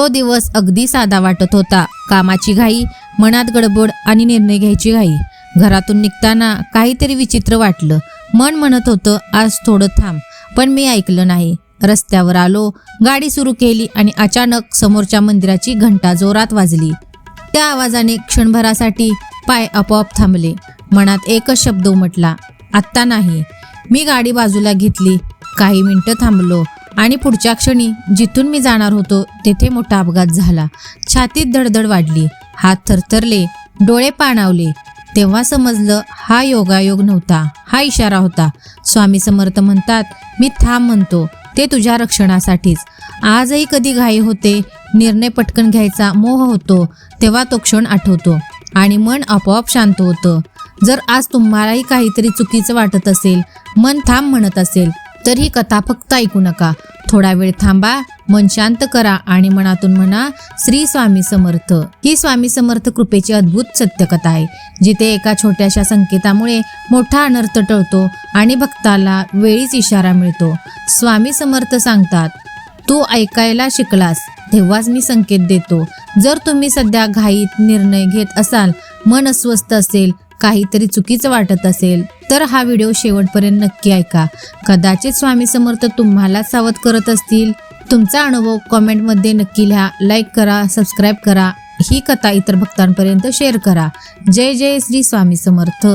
तो दिवस अगदी साधा वाटत होता. कामाची घाई मनात गडबड आणि निर्णय घ्यायची घाई. घरातून निघताना काहीतरी विचित्र वाटलं. मन म्हणत होतं आज थोडं थांब पण मी ऐकलं नाही. रस्त्यावर आलो गाडी सुरू केली आणि अचानक समोरच्या मंदिराची घंटा जोरात वाजली. त्या आवाजाने क्षणभरासाठी पाय आपोआप थांबले. मनात एकच शब्द उमटला आत्ता नाही. मी गाडी बाजूला घेतली. काही मिनटं थांबलो. आणि पुढच्या क्षणी जिथून मी जाणार होतो तेथे मोठा अपघात झाला. छातीत धडधड वाढली. हात थरथरले डोळे पाणावले. तेव्हा समजलं हा योगायोग नव्हता. हा इशारा होता. स्वामी समर्थ म्हणतात मी थांब म्हणतो. ते तुझ्या रक्षणासाठीच. आजही कधी घाई होते निर्णय पटकन घ्यायचा मोह होतो तेव्हा तो क्षण आठवतो. आणि मन आपोआप शांत होतं. जर आज तुम्हालाही काहीतरी चुकीचं वाटत असेल मन थांब म्हणत असेल तर ही कथा फक्त ऐकू नका. थोडा वेळ थांबा मन शांत करा आणि मनातून म्हणा श्री स्वामी समर्थ. ही स्वामी समर्थ कृपेची अद्भुत सत्यकथा आहे जिथे एका छोट्याशा संकेतामुळे मोठा अनर्थ टळतो आणि भक्ताला वेळीच इशारा मिळतो. स्वामी समर्थ सांगतात तू ऐकायला शिकलास तेव्हाच मी संकेत देतो. जर तुम्ही सध्या घाईत निर्णय घेत असाल मन अस्वस्थ असेल काहीतरी चुकीचं वाटत असेल तर हा व्हिडिओ शेवटपर्यंत नक्की ऐका. कदाचित स्वामी समर्थ तुम्हाला सावध करत असतील. तुमचा अनुभव कॉमेंटमध्ये नक्की लिहा लाईक करा सबस्क्राईब करा. ही कथा इतर भक्तांपर्यंत शेअर करा. जय जय श्री स्वामी समर्थ.